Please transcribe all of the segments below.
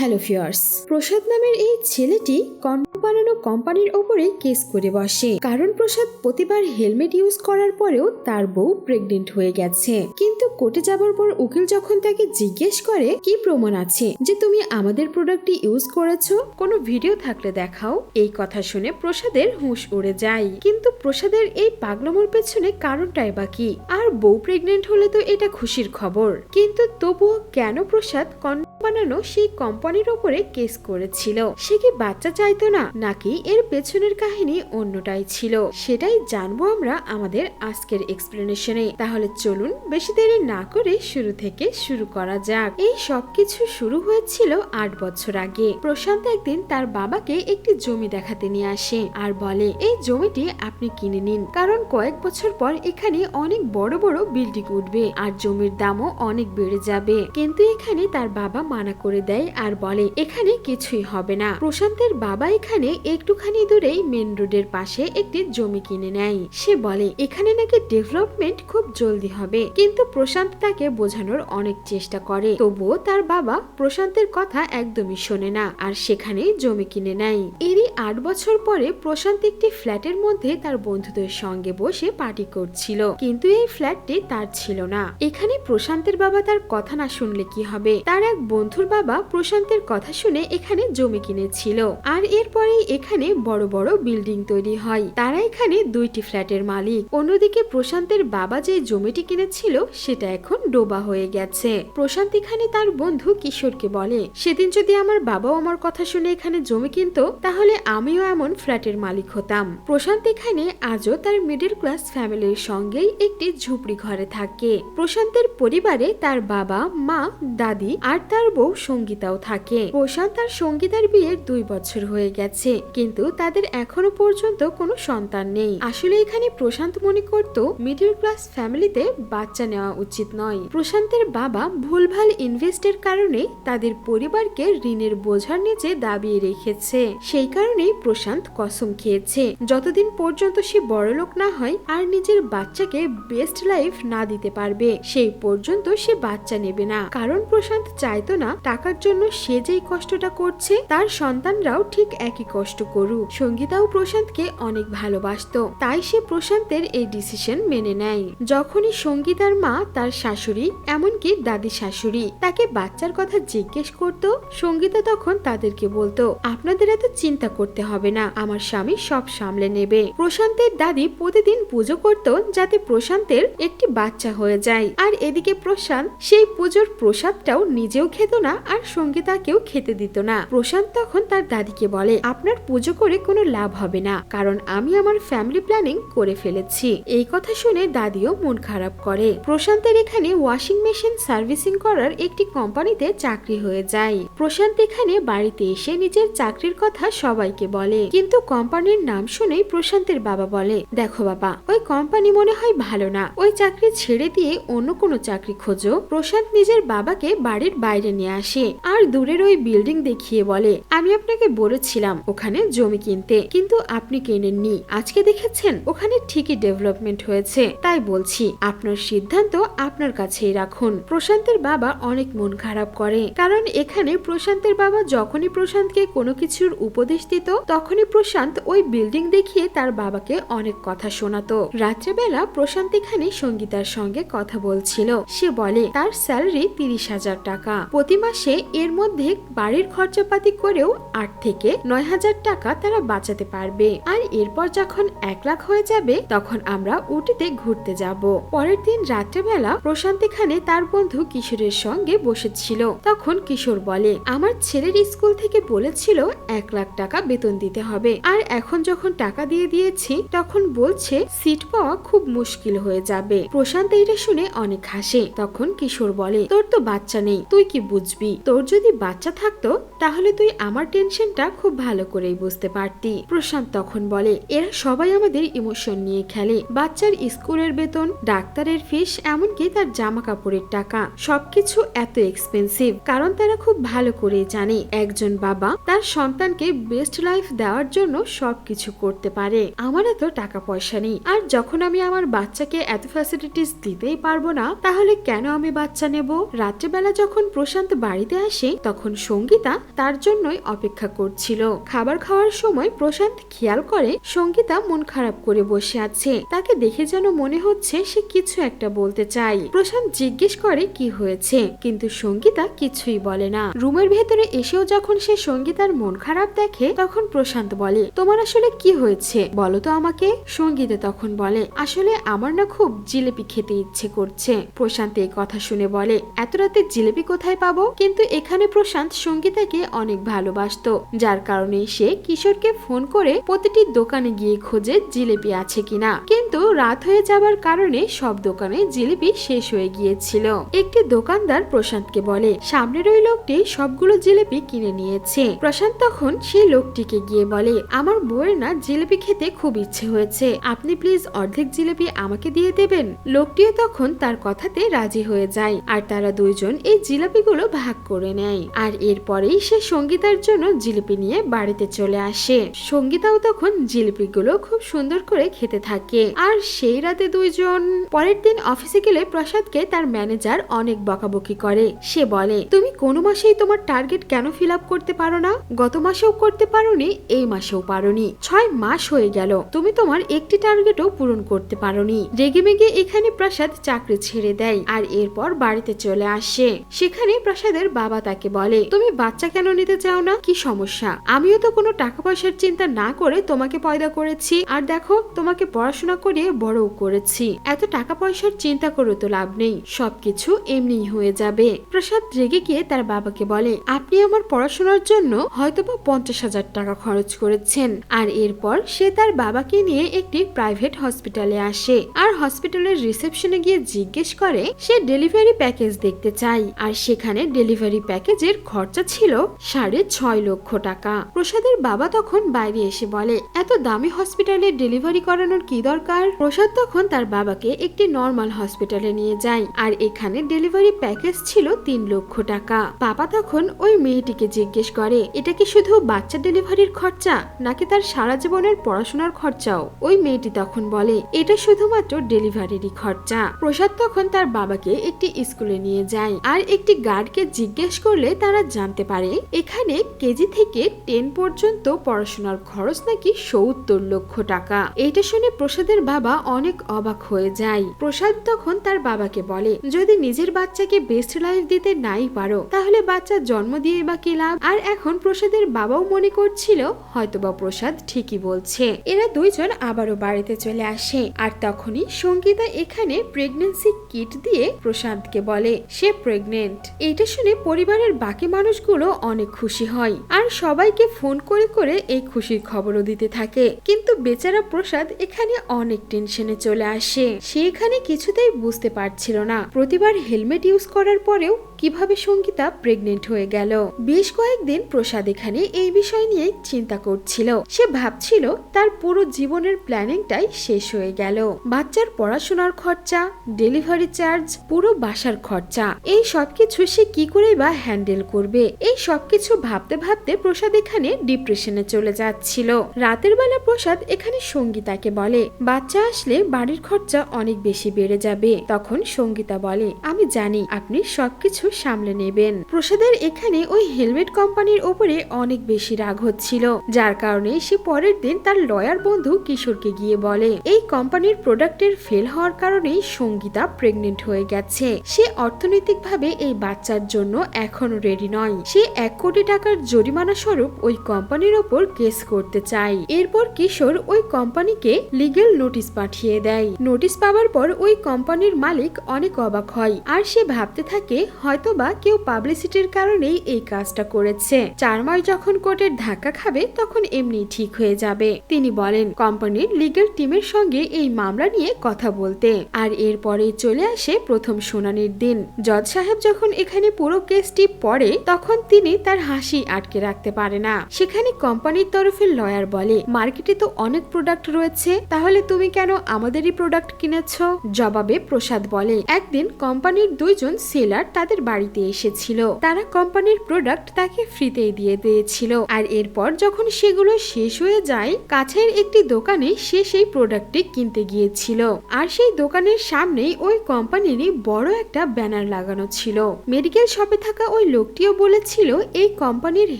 Hello fierce প্রসাদ নামের এই ছেলেটি কন্ড বানানো কোম্পানির ওপরে কেস করে বসে। কারণ প্রসাদ প্রতিবার হেলমেট ইউজ করার পরেও তার বউ প্রেগনেন্ট হয়ে গেছে। কিন্তু কোর্টে যাবার পর উকিল যখন তাকে জিজ্ঞেস করে, কি প্রমাণ আছে যে তুমি আমাদের প্রোডাক্টটি ইউজ করেছ? কোনো ভিডিও থাকলে দেখাও। এই কথা শুনে প্রসাদের হুঁশ উড়ে যায়। কিন্তু প্রসাদের এই পাগলমোর পেছনে কারণটাই বা কি? আর বউ প্রেগনেন্ট হলে তো এটা খুশির খবর। কিন্তু তবুও কেন প্রসাদ কন্ড বানানো সেই কোম্পানির ওপরে কেস করেছিল। সে কি বাচ্চা চাইতো না, নাকি এর পেছনের কাহিনী অন্যটাই ছিল? সেটাই জানব আমরা আমাদের আজকের এক্সপ্লেনেশনে তাহলে চলুন বেশি দেরি না করে শুরু থেকে শুরু করা যাক। এই সবকিছু শুরু হয়েছিল আট বছর আগে। প্রশান্ত একদিন তার বাবাকে একটি জমি দেখাতে নিয়ে আসে আর বলে, এই জমিটি আপনি কিনে নিন, কারণ কয়েক বছর পর এখানে অনেক বড় বড় বিল্ডিং উঠবে আর জমির দামও অনেক বেড়ে যাবে। কিন্তু এখানে তার বাবা মানা করে দেয় আর বলে, এখানে কিছুই হবে না। প্রশান্তের বাবা এখানে একটুখানি দূরেই মেন রোডের পাশে একটি জমি কিনে নেয়। সে বলে, এখানে নাকি ডেভেলপমেন্ট খুব জলদি হবে। কিন্তু প্রশান্ত তাকে বোঝানোর অনেক চেষ্টা করে। তবুও তার বাবা প্রশান্তের কথা একদমই শোনে না আর সেখানে জমি কিনে নেয়। এরই আট বছর পরে প্রশান্ত একটি ফ্ল্যাটের মধ্যে তার বন্ধুদের সঙ্গে বসে পার্টি করছিল। কিন্তু এই ফ্ল্যাটটি তার ছিল না। এখানে প্রশান্তের বাবা তার কথা না শুনলে কি হবে? তার এক বন্ধুর বাবা প্রশান্তের কথা শুনে এখানে জমি কিনেছিল। আর এরপরে এখানে বড় বড় বিল্ডিং তৈরি হয়। তারা এখানে দুইটি ফ্ল্যাটের মালিক। অন্যদিকে প্রশান্তের বাবা যে জমিটি কিনেছিল, সেটা এখন ডোবা হয়ে গেছে। প্রশান্ত এখানে তার বন্ধু কিশোরকে বলে, সেদিন যদি আমার বাবাও আমার কথা শুনে এখানে জমি কিনতো, তাহলে আমিও এমন ফ্ল্যাটের মালিক হতাম। প্রশান্ত এখানে আজও তার মিডল ক্লাস ফ্যামিলির সঙ্গেই একটি ঝুপড়ি ঘরে থাকে। প্রশান্তের পরিবারে তার বাবা, মা, দাদি আর তার বউ সঙ্গীতাও থাকে। প্রশান্ত আর সঙ্গীতার বিয়ের দুই বছর হয়ে গেছে, কিন্তু তাদের এখনও পর্যন্ত কোনো সন্তান নেই। আসলে এখানে প্রশান্ত মনে করত মিডল ক্লাস ফ্যামিলিতে বাচ্চা নেওয়া উচিত নয়। প্রশান্তের বাবা ভুলভাল ইনভেস্টের কারণে তাদের পরিবারকে ঋণের বোঝার নিচে দাবিয়ে রেখেছে। সেই কারণেই প্রশান্ত কসম খেয়েছে। যতদিন পর্যন্ত সে বড়লোক না হয়, আর নিজের বাচ্চাকে বেস্ট লাইফ না দিতে পারবে, সেই পর্যন্ত সে বাচ্চা নেবে না। কারণ প্রশান্ত চাইতো না টাকার জন্য সে যেই কষ্টটা করছে, তার সন্তানরাও ঠিক একই কষ্ট করুক। সঙ্গীতাও প্রশান্তকে অনেক ভালোবাসতো। তাই সে প্রশান্তের এই ডিসিশন মেনে নেয়। যখনই সঙ্গীতার মা তার শাশুড়ি, এমনকি দাদি শাশুড়ি, তাকে বাচ্চার কথা জিজ্ঞেস করত, সঙ্গীতা তখন তাদেরকে বলতো, আপনাদের এত চিন্তা করতে হবে না, আমার স্বামী সব সামলে নেবে। প্রশান্তের দাদি প্রতিদিন পুজো করত যাতে প্রশান্তের একটি বাচ্চা হয়ে যায়। আর এদিকে প্রশান্ত, সেই পুজোর প্রসাদটাও নিজেও খেত না আর সঙ্গীতাকেও খেতে দিত না। প্রশান্ত তখন তার দাদিকে বলে, আপনার পুজো করে কোনো লাভ হবে না, কারণ আমি আমার ফ্যামিলি প্ল্যানিং করে ফেলেছি। এই কথা শুনে দাদিও মন খারাপ করে। প্রশান্তের এখানে ওয়াশিং মেশিন সার্ভিসিং করার একটি কোম্পানিতে চাকরি হয়ে যায়। প্রশান্ত এখানে বাড়িতে এসে নিজের চাকরির কথা সবাইকে বলে। কিন্তু কোম্পানির নাম শুনেই প্রশান্তের বাবা বলে, দেখো বাবা, ওই কোম্পানি মনে হয় ভালো না। ওই চাকরি ছেড়ে দিয়ে অন্য কোনো চাকরি খোঁজো। প্রশান্ত নিজের বাবাকে বাড়ির বাইরে নিয়ে আসে। আর দূরের ওই বিল্ডিং দেখিয়ে বলে, আমি আপনাকে বলেছিলাম ওখানে জমি কিনতে, কিন্তু আপনি কেনেননি। আজকে দেখেছেন, ওখানে ঠিকই ডেভেলপমেন্ট হয়েছে। তাই বলছি, আপনার সিদ্ধান্ত আপনার কাছেই রাখুন। প্রশান্তের বাবা অনেক মন খারাপ করে। কারণ এখানে প্রশান্তের বাবা যখনই প্রশান্তকে কোনো কিছুর উপদেশ দিত, তখনই প্রশান্ত ওই বিল্ডিং দেখিয়ে তার বাবাকে অনেক কথা শোনাতো। রাত্রেবেলা প্রশান্ত এখানে সঙ্গীতার সঙ্গে কথা বলছিল। সে বলে, তার স্যালারি তিরিশ হাজার টাকা। প্রতি মাসে এর মধ্যে বাড়ির খরচাপাতি করেও আট থেকে নয় হাজার টাকা তারা বাঁচাতে পারবে। আর এরপর যখন এক লাখ হয়ে যাবে, তখন আমরা উটিতে ঘুরতে যাব। পরের দিন রাত্রেবেলা প্রশান্ত এখানে তার বন্ধু কিশোরের সঙ্গে বসেছিল। তখন কিশোর বলে, আমার ছেলের স্কুল থেকে বলেছিল এক লাখ টাকা বেতন দিতে হবে। আর এখন যখন টাকা দিয়ে দিয়েছি, তখন বলছে সিট পাওয়া খুব মুশকিল হয়ে যাবে। প্রশান্ত এটা শুনে অনেক হাসে। তখন কিশোর বলে, তোর তো বাচ্চা নেই, তুই কি বুঝবি। তোর যদি বাচ্চা থাকতো, তাহলে তুই আমার টেনশনটা খুব ভালো করেই বুঝতে পারতি। প্রশান্ত তখন বলে, এরা সবাই আমাদের ইমোশন নিয়ে খেলে। বাচ্চার স্কুলের বেতন, ডাক্তারের ফিস, এমনকি তার জামা কাপড়ের টাকা। সবকিছু এত এক্সপেন্সিভ কারণ তারা খুব ভালো করে জানে, একজন বাবা তার সন্তানকে বেস্ট লাইফ দেওয়ার জন্য সবকিছু করতে পারে। আমার এত টাকা পয়সা নেই। আর যখন আমি আমার বাচ্চাকে এত ফ্যাসিলিটিস দিতেই পারব না, তাহলে কেন আমি বাচ্চা নেব? রাত্রেবেলা যখন প্রশান্ত প্রশান্ত বাড়িতে আসে, তখন সঙ্গীতা তার জন্যই অপেক্ষা করছিল। খাবার খাওয়ার সময় প্রশান্ত খেয়াল করে সঙ্গীতা মন খারাপ করে বসে আছে। তাকে দেখে যেন মনে হচ্ছে সে কিছু একটা বলতে চাই। প্রশান্ত জিজ্ঞেস করে কি হয়েছে, কিন্তু সঙ্গীতা কিছুই বলে না। রুমের ভেতরে এসেও যখন সে সঙ্গীতার মন খারাপ দেখে, তখন প্রশান্ত বলে, তোমার আসলে কি হয়েছে? বলো তো আমাকে। সঙ্গীতা তখন বলে, আসলে আমার না খুব জিলিপি খেতে ইচ্ছে করছে। প্রশান্ত এই কথা শুনে বলে, এত রাতে জিলিপি কোথায় পাবো? কিন্তু এখানে প্রশান্ত সঙ্গীতাকে অনেক ভালোবাসতো, যার কারণে সে কিশোরকে ফোন করে প্রতিটি দোকানে গিয়ে খোঁজে জিলিপি আছে কিনা। কিন্তু রাত হয়ে যাবার কারণে সব দোকানে জিলিপি শেষ হয়ে গিয়েছিল। একটি দোকানদার প্রশান্তকে বলে, সামনের ওই লোকটি সবগুলো জিলিপি কিনে নিয়েছে। প্রশান্ত তখন সেই লোকটিকে গিয়ে বলে, আমার বউয়ের না জিলিপি খেতে খুব ইচ্ছে হয়েছে। আপনি প্লিজ অর্ধেক জিলিপি আমাকে দিয়ে দেবেন? লোকটিও তখন তার কথাতে রাজি হয়ে যায়, আর তারা দুইজন এই জিলাপিগুলো ভাগ করে নেয়। আর এরপরেই সে সঙ্গীতার জন্য জিলিপি নিয়ে বাড়িতে চলে আসে। সঙ্গীতাও তখন জিলিপি গুলো খুব সুন্দর করে খেতে থাকে। আর সেই রাতে দুইজন পরের দিন অফিসে গেলে প্রসাদকে তার ম্যানেজার অনেক বকাবকি করে। সে বলে, তুমি কোনো মাসেই তোমার টার্গেট কেন ফিল আপ করতে পারো না? গত মাসেও করতে পারোনি, এই মাসেও পারোনি। ছয় মাস হয়ে গেল, তুমি তোমার একটি টার্গেটও পূরণ করতে পারোনি। রেগে মেগে এখানে প্রসাদ চাকরি ছেড়ে দেয় আর এরপর বাড়িতে চলে আসে। সেখানে প্রসাদের বাবা তাকে বলে, তুমি বাচ্চা কেন নিতে চাও না? কি সমস্যা? আমিও তো কোনো টাকা পয়সার চিন্তা না করে তোমাকে পয়দা করেছি। আর দেখো, তোমাকে পড়াশোনা করে বড়ও করেছি। এত টাকা পয়সার চিন্তা করে তো লাভ নেই। সবকিছু এমনিই হয়ে যাবে। প্রসাদ রেগে গিয়ে তার বাবাকে বলে, আপনি আমার পড়াশোনার জন্য হয়তোবা পঞ্চাশ হাজার টাকা খরচ করেছেন। আর এরপর সে তার বাবাকে নিয়ে একটি প্রাইভেট হসপিটালে আসে। আর হসপিটালের রিসেপশনে গিয়ে জিজ্ঞেস করে, সে ডেলিভারি প্যাকেজ দেখতে চাই। আর সেখানে ডেলিভারি প্যাকেজের খরচা ছিল সাড়ে ছয় লক্ষ টাকা। প্রসাদের বাবা তখন বাইরে এসে বলে, এত দামি হসপিটালে ডেলিভারি করানোর কি দরকার? প্রসাদ তখন তার বাবাকে একটি নর্মাল হসপিটালে নিয়ে যায়। আর এখানে ডেলিভারি প্যাকেজ ছিল তিন লক্ষ টাকা। পাপা তখন ওই মেয়েটিকে জিজ্ঞেস করে, এটা কি শুধু বাচ্চা ডেলিভারির খরচা, নাকি তার সারা জীবনের পড়াশোনার খরচাও? ওই মেয়েটি তখন বলে, এটা শুধুমাত্র ডেলিভারিরই খরচা। প্রসাদ তখন তার বাবাকে একটি স্কুলে নিয়ে যায় আর একটি গার্ডকে জিজ্ঞেস করলে তারা জানতে পারে, এখানে কেজি থেকে টেন পর্যন্ত পড়াশোনার খরচ নাকি সত্তর লক্ষ টাকা। এটা শুনে প্রসাদের বাবা অনেক অবাক হয়ে যায়। প্রসাদ তখন তার বাবাকে বলে, যদি নিজের বাচ্চাকে বেস্ট লাইফ দিতে নাই পারো তাহলে বাচ্চা জন্ম দিয়ে বা কি লাভ? আর এখন প্রসাদের বাবাও মনে করছিল, হয়তোবা প্রসাদ ঠিকই বলছে। এরা দুইজন আবারও বাড়িতে চলে আসে। আর তখনই সঙ্গীতা এখানে প্রেগনেন্সি কিট দিয়ে প্রশান্তকে বলে, সে প্রেগনেন্ট এটা শুনে পরিবারের বাকি মানুষগুলো অনেক খুশি হয়। আর সবাইকে ফোন করে করে এই খুশির খবরও দিতে থাকে। কিন্তু বেচারা প্রসাদ এখানে অনেক টেনশনে চলে আসে। সে এখানে কিছুতেই বুঝতে পারছিল না। প্রতিবার হেলমেট ইউজ করার পরেও কীভাবে সঙ্গীতা প্রেগনেন্ট হয়ে গেল? বেশ কয়েকদিন প্রসাদ এখানে এই বিষয় নিয়ে চিন্তা করছিল। সে ভাবছিল তার পুরো জীবনের প্ল্যানিংটাই শেষ হয়ে গেল। বাচ্চার পড়াশোনার খরচা, ডেলিভারি চার্জ, পুরো বাসার খরচা, এই সবকিছু সে কি করে বা হ্যান্ডেল করবে? এই সবকিছু ভাবতে ভাবতে প্রসাদ এখানে ডিপ্রেশনে চলে যাচ্ছিল। রাতের বেলা প্রসাদ এখানে সঙ্গীতাকে বলে, বাচ্চা আসলে বাড়ির খরচা অনেক বেশি বেড়ে যাবে। তখন সঙ্গীতা বলে, আমি জানি আপনি সবকিছু সামলে নেবেন। প্রসাদের এখানে ওই হেলমেট কোম্পানির ওপরে অনেক বেশি রাগ হচ্ছিল, যার কারণে সে পরের দিন তার লয়ার বন্ধু কিশোরকে গিয়ে বলে, এই কোম্পানির প্রোডাক্টের ফেল হওয়ার কারণেই সঙ্গীতা প্রেগনেন্ট হয়ে গেছে। সে অর্থনৈতিকভাবে এই বাচ্চার জন্য এখনও রেডি নয়। সে এক কোটি টাকার জরিমানা স্বরূপ ওই কোম্পানির ওপর কেস করতে চায়। এরপর কিশোর ওই কোম্পানিকে লিগেল নোটিশ পাঠিয়ে দেয়। নোটিশ পাওয়ার পর ওই কোম্পানির মালিক অনেক অবাক হয়। আর সে ভাবতে থাকে হয়তোবা কেউ পাবলিসিটির কারণেই এই কাজটা করেছে। চার মাস যখন কোর্টের ধাক্কা খাবে, তখন এমনি ঠিক হয়ে যাবে। তিনি বলেন, কোম্পানির লিগ্যাল টিমের সঙ্গে এই মামলা নিয়ে কথা বলতে। আর এরপরে চলে আসে প্রথম শুনানির দিন। জজ সাহেব যখন এখানে পুরো কেসটি পড়ে, তখন তিনি তার হাসি আটকে রাখতে পারে না। সেখানে কোম্পানির তরফে লয়ার বলে, মার্কেটে তো অনেক প্রোডাক্ট রয়েছে, তাহলে তুমি কেন আমাদেরই প্রোডাক্ট কিনেছ? জবাবে প্রসাদ বলে, একদিন কোম্পানির দুইজন সেলার তাদের বাড়িতে এসেছিল। তারা কোম্পানির প্রোডাক্ট তাকে ফ্রিতেই দিয়ে দিয়েছিল। আর এরপর যখন সেগুলো শেষ হয়ে যায়, কাছের একটি দোকানে সে সেই প্রোডাক্টটি কিনতে গিয়েছিল। আর সেই দোকানের সামনেই ওই কোম্পানিরই বড় একটা ব্যানার লাগানো ছিল। মেডিকেল শপে থাকা ওই লোকটিও বলেছিল, এই কোম্পানির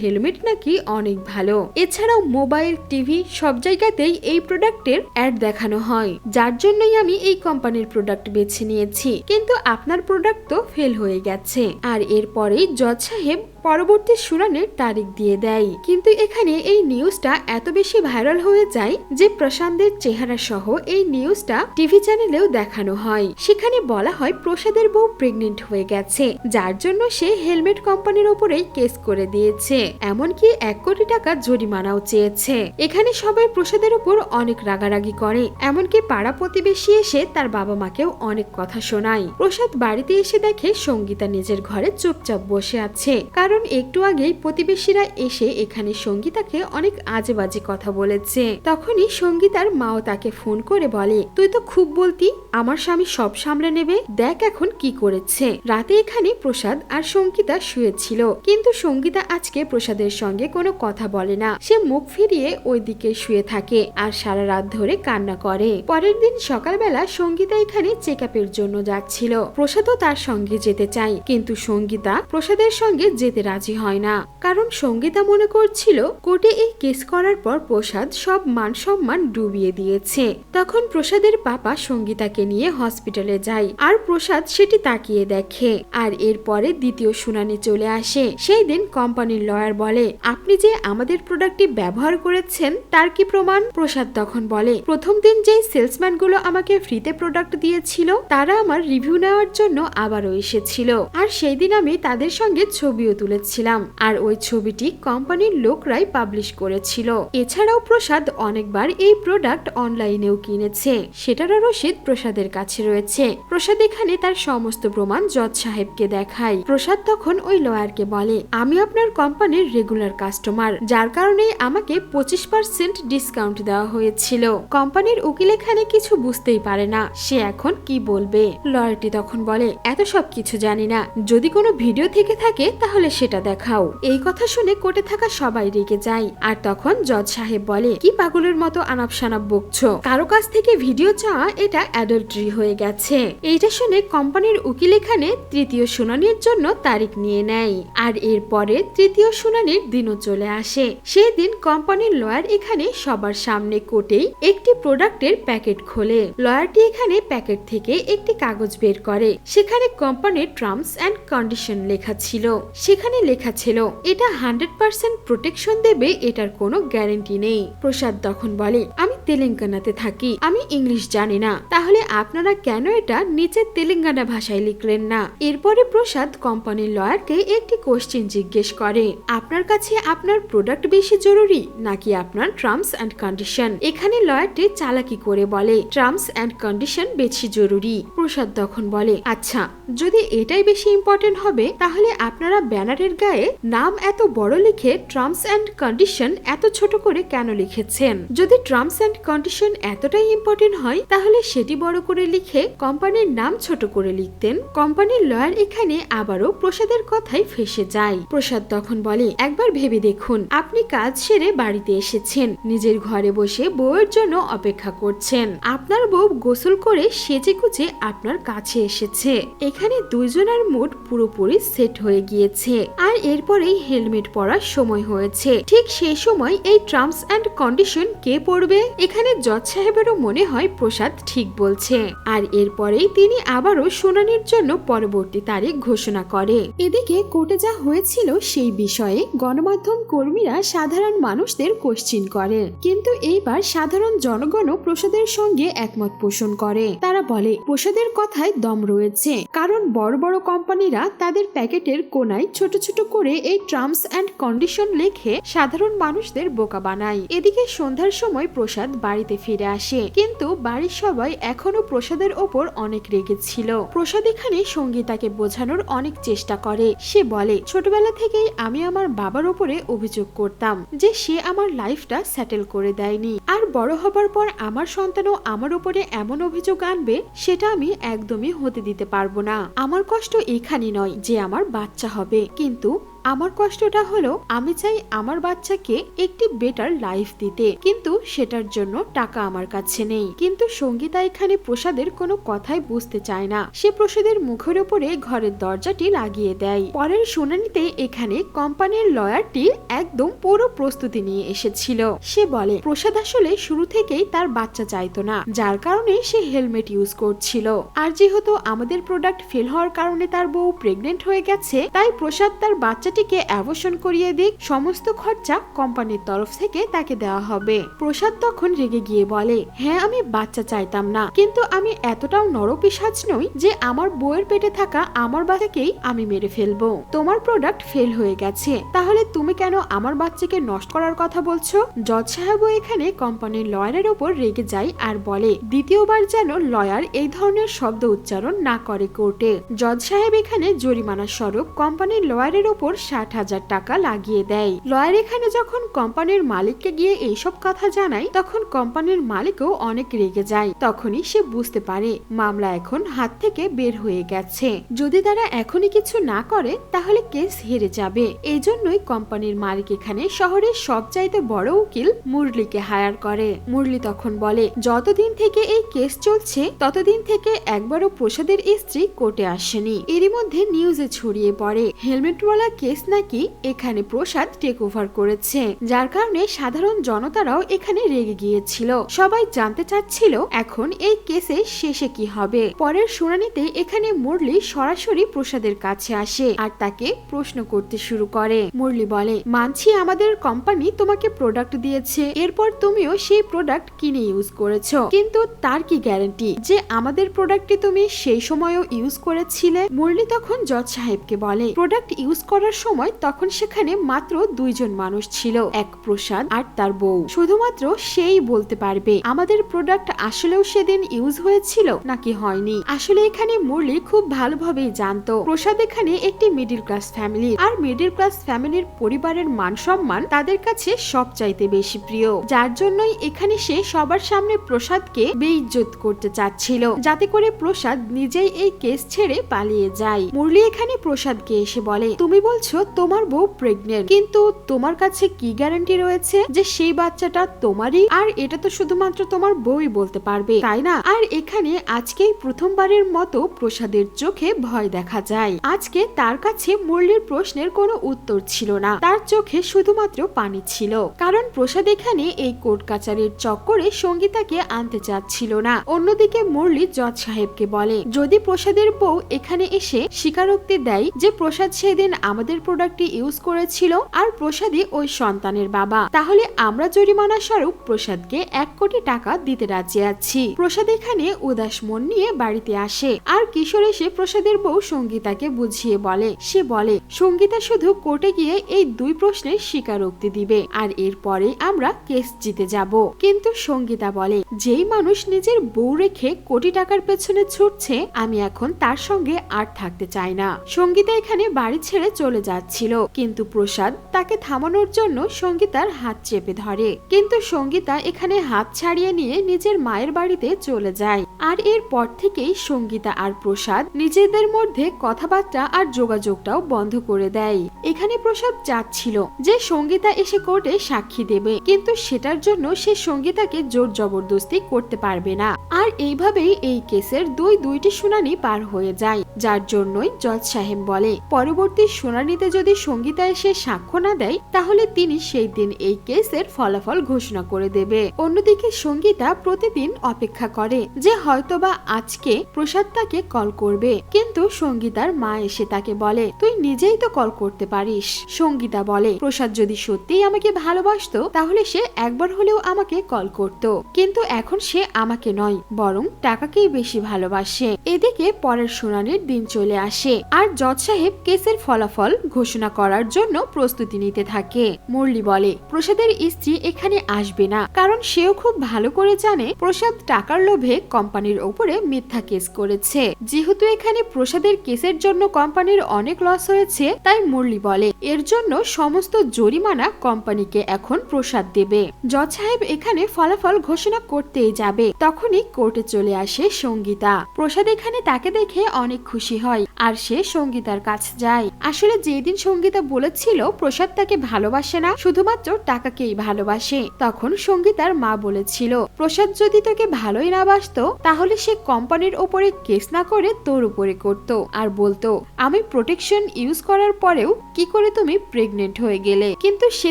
হেলমেট নাকি অনেক ভালো। এছাড়াও মোবাইল টিভি সব জায়গাতেই এই প্রোডাক্টের অ্যাড দেখানো হয়। যার জন্যই আমি এই কোম্পানির প্রোডাক্ট বেছে নিয়েছি। কিন্তু আপনার প্রোডাক্ট তো ফেল হয়ে গেছে। আর এরপরেই জজ সাহেব পরবর্তী শুনানির তারিখ দিয়ে দেয়। কিন্তু এখানে এই নিউজটা এত বেশি ভাইরাল হয়ে যায় যে প্রশান্তের চেহারা সহ এই নিউজটা টিভি চ্যানেলেও দেখানো হয়। সেখানে বলা হয় প্রসাদের বউ প্রেগনেন্ট হয়ে গেছে, যার জন্য সে হেলমেট কোম্পানির ওপরেই কেস করে দিয়েছে। এমনকি এক কোটি টাকা জরিমানাও চেয়েছে। এখানে সবাই প্রসাদের উপর অনেক রাগারাগি করে, এমনকি পাড়া প্রতিবেশী এসে তার বাবা মাকেও অনেক কথা শোনায়। প্রসাদ বাড়িতে এসে দেখে সঙ্গীতা নিজের ঘরে চুপচাপ বসে আছে। কারণ একটু আগেই প্রতিবেশীরা এসে এখানে সঙ্গীতাকে অনেক আজে বাজে কথা বলেছে। তখনই সঙ্গীতার মাও তাকে ফোন করে বলে, তুই তো খুব বলতি, আমার স্বামী সব সামলে নেবে, দেখ এখন কি করেছে। রাতে এখানে প্রসাদ আর সঙ্গীতা শুয়েছিল। কিন্তু সঙ্গীতা আজকে প্রসাদের সঙ্গে কোনো কথা বলে না। সে মুখ ফিরিয়ে ওই দিকে শুয়ে থাকে আর সারা রাত ধরে কান্না করে। পরের দিন সকালবেলা সঙ্গীতা এখানে চেক জন্য যাচ্ছিল। প্রসাদও তার সঙ্গে যেতে চায়। কিন্তু সঙ্গীতা প্রসাদের সঙ্গে যেতে রাজি হয় না। কারণ সঙ্গীতা মনে করছিল, কোর্টে এই কেস করার পর প্রসাদ সব মান সম্মান ডুবিয়ে দিয়েছে। তখন প্রসাদের পাপা সঙ্গীতাকে নিয়ে হসপিটালে যায় আর প্রসাদ সেটি তাকিয়ে দেখে। আর এরপরে দ্বিতীয় শুনানি চলে আসে। সেই দিন কোম্পানির লয়ার বলে, আপনি যে আমাদের প্রোডাক্টটি ব্যবহার করেছেন, তার কি প্রমাণ? প্রসাদ তখন বলে, প্রথম দিন যেই সেলসম্যানগুলো আমাকে ফ্রিতে প্রোডাক্ট দিয়েছিল, তারা আমার রিভিউ নেওয়ার জন্য আবারও এসেছিল। আর সেই দিন আমি তাদের সঙ্গে ছবিও তুলেছিলাম। আর ওই ছবিটি কোম্পানির লোকরাই পাবলিশ করেছিল। এছাড়াও প্রসাদ অনেকবার এই প্রোডাক্ট অনলাইনেও কিনেছে। সেটারও রসিদ প্রসাদের কাছে রয়েছে। প্রসাদ এখানে তার সমস্ত প্রমাণ জজ সাহেবকে দেখায়। প্রসাদ তখন ওই লয়ারকে বলে, আমি আপনার কোম্পানির রেগুলার কাস্টমার যার কারণে আমাকে পঁচিশ পার্সেন্ট ডিসকাউন্ট দেওয়া হয়েছিল। কোম্পানির উকিল এখানে কিছু বুঝতেই পারে না, সে এখন কি বলবে? লয়ারটি তখন বলে, এত সব কিছু জানি না। যদি কোনো ভিডিও থেকে থাকে, তাহলে সেটা দেখাও। এই কথা শুনে কোর্টে থাকা সবাই রেগে যায়। আর তখন জজ সাহেব বলে, কি পাগলের মতো আনাপ সানাপ বকছো? কারও কাছ থেকে ভিডিও চাওয়া, এটা অ্যাডাল্ট্রি হয়ে গেছে। এইটা শুনে কোম্পানির উকিল এখানে তৃতীয় শুনানির জন্য তারিখ নিয়ে নেয়। আর এরপরে তৃতীয় শুনানির দিনও চলে আসে। সেই দিন কোম্পানির লয়ার এখানে সবার সামনে কোর্টেই একটি প্রোডাক্টের প্যাকেট খোলে। লয়ারটি এখানে প্যাকেট থেকে একটি কাগজ বের করে। সেখানে কোম্পানির টার্মস অ্যান্ড কন্ডিশন লেখা ছিল। সেখানে লেখা ছিল, এটা হান্ড্রেড পার্সেন্ট প্রোটেকশন দেবে, এটার কোনো গ্যারেন্টি নেই। প্রসাদ তখন বলে, আমি তেলেঙ্গানাতে থাকি, আমি ইংলিশ জানি না। তাহলে আপনারা কেন এটা নিচে তেলেঙ্গানা ভাষায় লিখলেন না? এরপরে প্রসাদ কোম্পানির লয়ারকে একটি কোশ্চেন জিজ্ঞেস করে, আপনার কাছে আপনার প্রোডাক্ট বেশি জরুরি, নাকি আপনার টার্মস অ্যান্ড কন্ডিশন এখানে লয়ারটি চালাকি করে বলে টার্মস অ্যান্ড কন্ডিশন বেশি জরুরি। প্রসাদ তখন বলে আচ্ছা যদি এটাই বেশি ইম্পর্টেন্ট হবে, তাহলে আপনারা ব্যানারের গায়ে নাম এত বড় লিখে টার্মস অ্যান্ড কন্ডিশন এত ছোট করে কেন লিখেছেন? যদি টার্মস অ্যান্ড কন্ডিশন এতটাই ইম্পর্টেন্ট হয়, তাহলে সেটি বড় করে লিখে কোম্পানির নাম ছোট করে লিখতেন। কোম্পানির লয়ার এখানে আবারও প্রসাদের কথাই ফেসে যায়। প্রসাদ তখন বলে, একবার ভেবে দেখুন, আপনি কাজ সেরে বাড়িতে এসেছেন। নিজের ঘরে বসে বউয়ের জন্য অপেক্ষা করছেন। আপনার বউ গোসল করে সেজে গুজে আপনার কাছে এসেছে। এখানে দুইজনের মুড পুরোপুরি সেট হয়ে গিয়েছে। আর এরপরেই হেলমেট পরার সময় হয়েছে। ঠিক সেই সময় এই টার্মস অ্যান্ড কন্ডিশন কে পড়বে এখানে জজ সাহেবেরও মনে হয় প্রসাদ ঠিক বলছে। আর এরপরেই তিনি আবারও শুনানির জন্য পরবর্তী তারিখ ঘোষণা করে। এদিকে কোর্টে যা হয়েছিল সেই বিষয়ে গণমাধ্যম কর্মীরা সাধারণ মানুষদের কোশ্চিন করে। কিন্তু এইবার সাধারণ জনগণও প্রসাদের সঙ্গে একমত পোষণ করে। তারা বলে, প্রসাদের কথায় দম রয়েছে। কারণ বড় বড় কোম্পানিরা তাদের প্যাকেটের কোনায় ছোট ছোট করে এই টার্মস অ্যান্ড কন্ডিশন লেখে সাধারণ মানুষদের বোকা বানায়। এদিকে সন্ধ্যার সময় প্রসাদ বাড়িতে ফিরে আসে, কিন্তু বাড়ির সবাই এখনও প্রসাদের ওপর অনেক রেগে ছিল। প্রসাদ এখানে সঙ্গীতাকে বোঝানোর অনেক চেষ্টা করে। সে বলে, ছোটবেলা থেকেই আমি আমার বাবার ওপরে অভিযোগ করতাম যে সে আমার লাইফটা সেটেল করে দেয়নি। আর বড় হবার পর আমার সন্তানও আমার ওপরে এমন অভিযোগ আনবে, সেটা আমি একদমই হতে দিতে পারব না। আমার কষ্ট এখানে নয় যে আমার বাচ্চা হবে। কিন্তু আমার কষ্টটা হলো আমি চাই আমার বাচ্চাকে একটি বেটার লাইফ দিতে। কিন্তু সেটার জন্য টাকা আমার কাছে নেই। কিন্তু সঙ্গীতা এখানে প্রসাদের কোনো কথাই বুঝতে চায় না। সে প্রসাদের মুখের উপরে ঘরের দরজাটি লাগিয়ে দেয়। পরের শুনানিতে এখানে কোম্পানির লয়ারটি একদম পুরো প্রস্তুতি নিয়ে এসেছিল। সে বলে, প্রসাদ আসলে শুরু থেকেই তার বাচ্চা চাইতো না, যার কারণে সে হেলমেট ইউজ করছিল। আর যেহেতু আমাদের প্রোডাক্ট ফেল হওয়ার কারণে তার বউ প্রেগনেন্ট হয়ে গেছে, তাই প্রসাদ তার বাচ্চাটিকে অ্যাবর্শন করিয়ে দিক, সমস্ত খরচা কোম্পানির তরফ থেকে তাকে দেওয়া হবে। প্রসাদ তখন রেগে গিয়ে বলে হ্যাঁ আমি বাচ্চা চাইতাম না। কিন্তু আমি এতটাও নরপিসাজ নই যে আমার বউয়ের পেটে থাকা আমার বাচ্চাকেই আমি মেরে ফেলব। তোমার প্রোডাক্ট ফেল হয়ে গেছে। তাহলে তুমি কেন আমার বাচ্চাকে নষ্ট করার কথা বলছো? জজ সাহেবও এখানে কোম্পানির লয়ারের ওপর রেগে যায় আর বলে, দ্বিতীয়বার যেন লয়ার এই ধরনের শব্দ উচ্চারণ না করে কোর্টে। জজ সাহেব এখানে জরিমানা স্বরূপ কোম্পানির লয়ারের ওপর ষাট হাজার টাকা লাগিয়ে দেয়। লয়ার এখানে যখন কোম্পানির মালিককে গিয়ে এইসব কথা জানায়, তখন কোম্পানির মালিকও অনেক রেগে যায়। তখনই সে বুঝতে পারে, মামলা এখন হাত থেকে বের হয়ে গেছে। যদি তারা এখনই কিছু না করে, তাহলে কেস হেরে যাবে। এই জন্যই কোম্পানির মালিক এখানে শহরের সবচাইতে বড় উকিল মুরলিকে হায়ার করে। মুরলি তখন বলে, যতদিন থেকে এই কেস চলছে, ততদিন থেকে একবারও প্রসাদের স্ত্রী কোর্টে আসেনি। এরই মধ্যে নিউজে ছড়িয়ে পড়ে, হেলমেটওয়ালা কেস নাকি এখানে প্রসাদ টেক ওভার করেছে। যার কারণে সাধারণ জনতারাও এখানে রেগে গিয়েছিল। সবাই জানতে চাচ্ছিল এখন এই কেসে শেষে কি হবে। পরের শুনানিতে এখানে মুরলি সরাসরি প্রসাদের কাছে আসে আর তাকে প্রশ্ন করতে শুরু করে। মুরলি বলে, মানছি আমাদের কোম্পানি তোমাকে প্রোডাক্ট দিয়েছে। এরপর তুমিও সেই প্রোডাক্ট কিনে ইউজ করেছ। কিন্তু তার কি গ্যারান্টি যে আমাদের প্রোডাক্টটি তুমি সেই সময়ও ইউজ করেছিলে? মুরলি তখন জজ সাহেবকে বলে প্রোডাক্ট ইউজ করার সময় তখন সেখানে মাত্র দুইজন মানুষ ছিল, এক প্রসাদ আর তার বউ। শুধুমাত্র সেই বলতে পারবে, আমাদের প্রোডাক্ট আসলেও সেদিন ইউজ হয়েছিল নাকি হয়নি? আসলে এখানে মুরলি খুব ভালোভাবেই জানতো, প্রসাদ এখানে একটি মিডিল ক্লাস ফ্যামিলি আর মিডিল ক্লাস ফ্যামিলির পরিবারের মান সম্মান তাদের কাছে সবচাইতে বেশি প্রিয়। যার জন্যই এখানে সে সবার সামনে প্রসাদকে বেইজ্জত করতে চাচ্ছিল, যাতে করে প্রসাদ নিজেই এই কেস ছেড়ে পালিয়ে যায়। মুরলি এখানে প্রসাদকে এসে বলে, তুমি বলছো তোমার বউ প্রেগনেন্ট কিন্তু তোমার কাছে কি গ্যারান্টি রয়েছে যে সেই বাচ্চাটা তোমারই? আর এটা তো শুধুমাত্র তোমার বউই বলতে পারবে, তাই না? আর এখানে আজকেই প্রথমবারের মতো প্রসাদের চোখে ভয় দেখা যায়। আজকে তার কাছে মুরলির প্রশ্নের কোনো উত্তর ছিল না, তার চোখে শুধুমাত্র পানি ছিল। কারণ প্রসাদ এখানে এই কোর্ট কাচারির চক্করে সঙ্গীতাকে আনতে চাচ্ছিল না। অন্যদিকে মুরলি জজ সাহেবকে বলে, যদি প্রসাদের বউ এখানে এসে স্বীকারোক্তি দেয় যে প্রসাদ সেদিন আমাদের প্রোডাক্টটি ইউজ করেছিল আর প্রসাদই ওই সন্তানের বাবা। তাহলে আমরা জরিমানা স্বরূপ প্রসাদকে এক কোটি টাকা দিতে রাজি আছি। প্রসাদ এখানে উদাস মন নিয়ে বাড়িতে আসে আর কিশোর এসে প্রসাদের বউ সঙ্গীতাকে বুঝিয়ে বলে। সে বলে, সঙ্গীতা শুধু কোর্টে গিয়ে এই দুই প্রশ্নের স্বীকারোক্তি দিবে আর এরপরে আমরা কেস জিতে যাব। কিন্তু সঙ্গীতা বলে, যেই মানুষ নিজের বউ রেখে কোটি টাকার পেছনে ছুটছে, আমি এখন তার সঙ্গে আর থাকতে চাই না। সঙ্গীতা এখানে বাড়ি ছেড়ে চলে যাচ্ছিল, কিন্তু প্রসাদ তাকে থামানোর জন্য সঙ্গীতার হাত চেপে ধরে। কিন্তু সঙ্গীতা এখানে হাত ছাড়িয়ে নিয়ে নিজের মায়ের বাড়িতে চলে যায়। আর এরপর থেকেই সঙ্গীতা আর প্রসাদ নিজেদের মধ্যে কথাবার্তা আর যোগাযোগটাও বন্ধ করে দেয়। এখানে প্রসাদ চাচ্ছিল যে সঙ্গীতা এসে কোর্টে সাক্ষী দেবে, কিন্তু সেটার জন্য সে সঙ্গীতাকে জোর জবরদস্তি করতে পারবে না। আর এইভাবেই এই কেসের দুই দুইটি শুনানি পার হয়ে যায়, যার জন্যই জজ সাহেব বলে, পরবর্তী শুনানিতে যদি সঙ্গীতা এসে সাক্ষ্য না দেয়, তাহলে তিনি সেই দিন এই কেসের ফলাফল ঘোষণা করে দেবে। অন্যদিকে সঙ্গীতা প্রতিদিন অপেক্ষা করে যে হয়তোবা আজকে প্রসাদ তাকে কল করবে। কিন্তু সঙ্গীতার মা এসে তাকে বলে, তুই নিজেই তো কল করতে পারিস। সঙ্গীতা বলে, প্রসাদ যদি সত্যিই আমাকে ভালোবাসতো, তাহলে সে একবার হলেও আমাকে কল করত। কিন্তু এখন সে আমাকে নয়, বরং টাকাকেই বেশি ভালোবাসে। এদিকে পরের শুনানির দিন চলে আসে। আর জজ সাহেব কেসের ফলাফল ঘোষণা করার জন্য প্রস্তুতি নিতে থাকে। মুরলি বলে, প্রসাদের স্ত্রী এখানে আসবে না, কারণ সেও খুব ভালো করে জানে প্রসাদ টাকার লোভে কোম্পানির ওপরে মিথ্যা কেস করেছে। যেহেতু এখানে প্রসাদের কেসের জন্য কোম্পানির অনেক লস হয়েছে, তাই মুরলি বলে, এর জন্য সমস্ত জরিমানা কোম্পানিকে এখন প্রসাদ দেবে। জজ সাহেব এখানে ফলাফল ঘোষণা করতেই যাবে, তখনই কোর্টে চলে আসে সঙ্গীতা। প্রসাদ এখানে তাকে দেখে অনেক খুশি হয়, আর সে সঙ্গীতার কাছে যায়। আসলে যেদিন সঙ্গীতা বলেছিল, প্রসাদ তাকে ভালোবাসে না, শুধুমাত্র টাকাকেই ভালোবাসে। তখন সঙ্গীতার মা বলেছিল, প্রসাদ যদি তোকে ভালোই না বাসতো, তাহলে সে কোম্পানির ওপরে কেস না করে তোর উপরে করত। আর বলতো, আমি প্রোটেকশন ইউজ করার পরেও কি করে তুমি প্রেগনেন্ট হয়ে গেলে? কিন্তু সে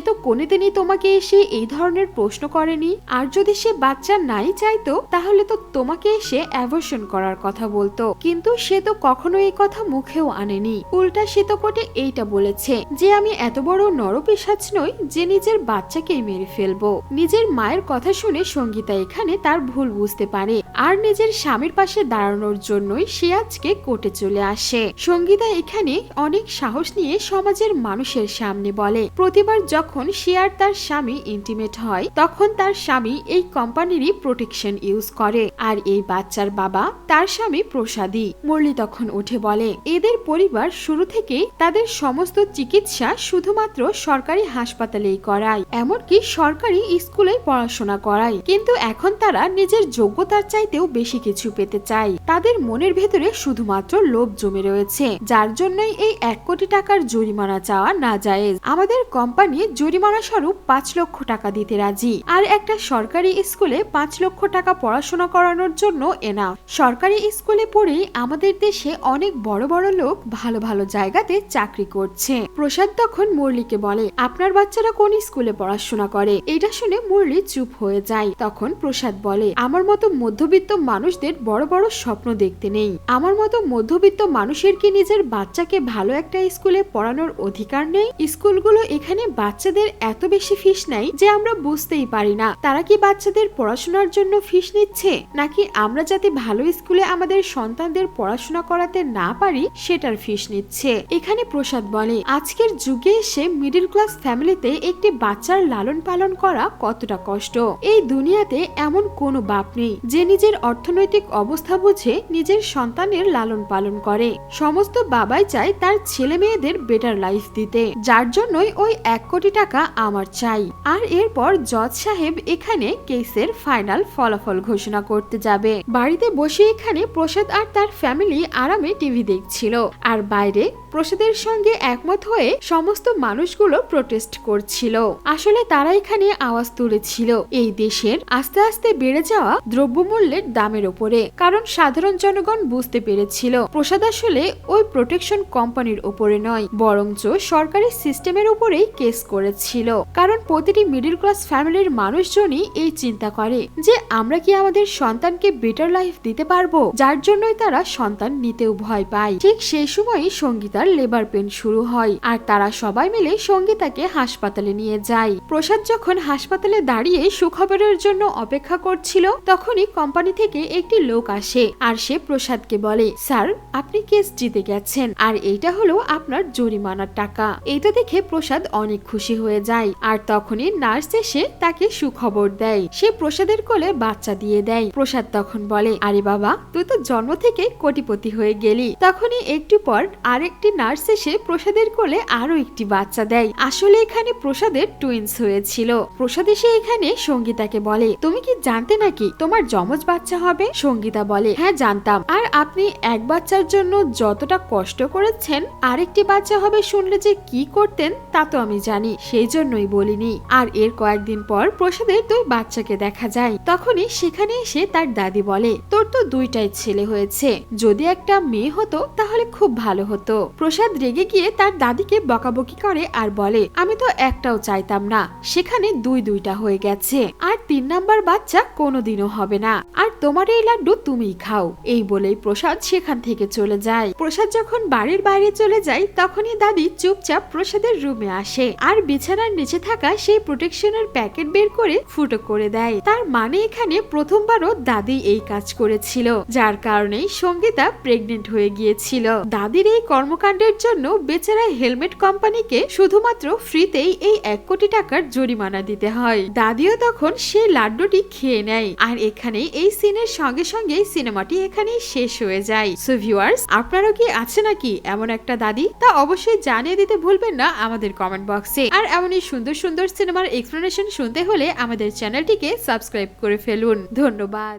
তো কোনোদিনই তোমাকে এসে এই ধরনের প্রশ্ন করেনি। আর যদি সে বাচ্চা নাই চাইতো, তাহলে তো তোমাকে এসে অ্যাবর্শন করার কথা বলতো। কিন্তু সে তো কখনো এই কথা মুখেও আনেনি। উল্টা সে তো কোটে এইটা বলেছে যে আমি এত বড় নরপিসাচ নই যে নিজের বাচ্চাকেই মেরে ফেলব। নিজের মায়ের কথা শুনে সঙ্গীতা এখানে তার ভুল বুঝতে পারে। আর নিজের স্বামীর পাশে দাঁড়ানোর জন্যই সে আজকে কোর্টে চলে আসে। সঙ্গীতা এখানে অনেক সাহস নিয়ে সমাজের মানুষের সামনে বলে। প্রতিবার যখন সে আর তার স্বামী ইন্টিমেট হয়, তখন তার স্বামী এই কোম্পানিরই প্রোটেকশন ইউজ করে। আর এই বাচ্চার বাবা তার স্বামী প্রসাদী। মুরলি তখন উঠে বলে, এদের পরিবার শুরু থেকেই তাদের সমস্ত চিকিৎসা শুধুমাত্র সরকারি হাসপাতালেই করায়, এমনকি সরকারি স্কুলেই পড়াশোনা করায়। কিন্তু এখন তারা নিজের যোগ্যতার চাইতেও বেশি কিছু পেতে চায়। তাদের মনের ভেতরে শুধুমাত্র লোভ জমে রয়েছে। যার জন্যই এই এক কোটি টাকার জরিমানা চাওয়া না জায়েজ আমাদের কোম্পানি জরিমানা স্বরূপ পাঁচ লক্ষ টাকা দিতে রাজি। আর একটা সরকারি স্কুলে পাঁচ লক্ষ টাকা পড়াশোনা করানোর জন্য এনা সরকারি স্কুলে পড়েই আমাদের দেশে অনেক বড় বড় লোক ভালো ভালো জায়গাতে চাকরি করছে। প্রসাদ তখন মুরলিকে বলে, আপনার বাচ্চারা কোন স্কুলে পড়াশোনা করে? এটা শুনে মুরলি চুপ হয়ে যায়। তখন প্রসাদ বলে, আমার মতো মধ্যবিত্ত মানুষদের বড় বড় স্বপ্ন দেখতে নেই। আমার মতো মধ্যবিত্ত মানুষের কি নিজের বাচ্চাকে ভালো একটা স্কুলে পড়ানোর অধিকার নেই? স্কুলগুলো এখানে বাচ্চাদের এত বেশি ফিস নেয় যে আমরা বুঝতেই পারি না। তারা কি বাচ্চাদের পড়াশোনার জন্য ফিস নিচ্ছে? নাকি আমরা যাতে ভালো স্কুলে আমাদের সন্তানদের পড়াশোনা করাতে না পারি, সেটার ফিস নিচ্ছে? এখানে প্রসাদ বলে, আজকের যুগে এসে মিডিল ক্লাস ফ্যামিলিতে একটি বাচ্চার লালন পালন করা কতটা কষ্ট। এই দুনিয়াতে এমন কোনো বাপ নেই যে নিজের অর্থনৈতিক অবস্থা বুঝে নিজের সন্তানের লালন পালন করে। সমস্ত বাবাই চায় তার ছেলে মেয়েদের বেটার লাইফ দিতে, যার জন্যই ওই এক কোটি টাকা আমার চাই। আর এরপর জজ সাহেব এখানে কেসের ফাইনাল ফলাফল ঘোষণা করতে যাবে। বাড়িতে বসে এখানে প্রসাদ আর তার ফ্যামিলি আরামে টিভি দেখছিল। আর বাইরে প্রসাদের সঙ্গে একমত হয়ে সমস্ত মানুষগুলো প্রোটেস্ট করছিল। আসলে তারা এখানে আওয়াজ তুলেছিল। এই দেশের আস্তে আস্তে বেড়ে যাওয়া দ্রব্যমূল্যের দামের ওপরে কারণ সাধারণ জনগণ বুঝতে পেরেছিল প্রসাদ আসলে ওই প্রোটেকশন কোম্পানির ওপরে নয়, বরঞ্চ সরকারি সিস্টেমের উপরেই কেস করেছিল। কারণ প্রতিটি মিডল ক্লাস ফ্যামিলির মানুষজনই এই চিন্তা করে যে আমরা কি আমাদের সন্তানকে বেটার লাইফ দিতে পারব? যার জন্যই তারা সন্তান নিতেও ভয় পায়। ঠিক সেই সময়ই সঙ্গীতার লেবার পেন শুরু হয় আর তারা সবাই মিলে সঙ্গীতাকে হাসপাতালে নিয়ে যায়। প্রসাদ যখন হাসপাতালে দাঁড়িয়ে সুখবরের জন্য অপেক্ষা করছিল, তখনই কোম্পানি থেকে একটি লোক আসে আর সে প্রসাদকে বলে, স্যার, আপনি কেস জিতে গেছেন আর এইটা হলো আপনার জরিমানার টাকা। এইটা দেখে প্রসাদ অনেক খুশি হয়ে যায় আর তখনই নার্স এসে তাকে সুখবর দেয়। সে প্রসাদের কোলে বাচ্চা দিয়ে দেয়। প্রসাদ তখন বলে, আরে বাবা, তুই তো জন্ম থেকে কোটিপতি হয়ে গেলি। তখনই একটু পর আরেকটি নার্স এসে প্রসাদের কোলে আরও একটি বাচ্চা দেয়। আসলে এখানে প্রসাদের টুইন্স হয়েছিল। প্রসাদ এসে এখানে সঙ্গীতাকে বলে, তুমি কি জানতে নাকি তোমার যমজ বাচ্চা হবে? সঙ্গীতা বলে হ্যাঁ জানতাম। আর আপনি এক বাচ্চার জন্য যতটা কষ্ট করেছেন, আরেকটি বাচ্চা হবে শুনলে যে কি করতেন তা তো আমি জানি, সেই জন্যই বলিনি। আর এর কয়েকদিন পর প্রসাদের দুই বাচ্চাকে দেখা যায়। তখনই সেখানে এসে তার দাদি বলে, তোর তো দুইটাই ছেলে হয়েছে। যদি একটা মেয়ে হতো তাহলে খুব ভালো হতো। প্রসাদ রেগে গিয়ে তার দাদিকে বকাবকি করে আর বলে, আমি তো একটাও চাইতাম না। সেখানে দুই দুইটা হয়ে গেছে। আর তিন নাম্বার বাচ্চা কোনোদিনও হবে না। আর তোমার এই লাড্ডু তুমিই খাও। এই বলেই প্রসাদ সেখান থেকে চলে যায়। প্রসাদ যখন বাড়ির বাইরে চলে যায়, তখনই দাদি চুপচাপ প্রসাদের রুমে আসে। আর বিছানার নিচে থাকা সেই প্রোটেকশনের প্যাকেট বের করে ফুটো করে দেয়। তার মানে এখানে প্রথমবারও দাদি এই কাজ করেছিল, যার কারণেই সঙ্গীতা প্রেগনেন্ট হয়ে গিয়েছিল। দাদির এই কর্মকাণ্ডের জন্য বেচারা হেলমেট কোম্পানিকে শুধুমাত্র ফ্রিতেই এই এক কোটি টাকার জরিমানা দিতে হয়। দাদিও তখন সেই লাড্ডুটি খেয়ে নেয়। আর এখানেই এই সিনের সঙ্গে সঙ্গে সিনেমাটি এখানেই শেষ হয়ে যায়। সো ভিউয়ার্স আপনারও কি আছে নাকি এমন একটা দাদি? তা অবশ্যই জানিয়ে দিতে ভুলবেন না আমাদের কমেন্ট বক্সে আর এমনই সুন্দর সুন্দর সিনেমার এক্সপ্লেনেশন শুনতে হলে আমাদের চ্যানেলটিকে সাবস্ক্রাইব করে ফেলুন। ধন্যবাদ।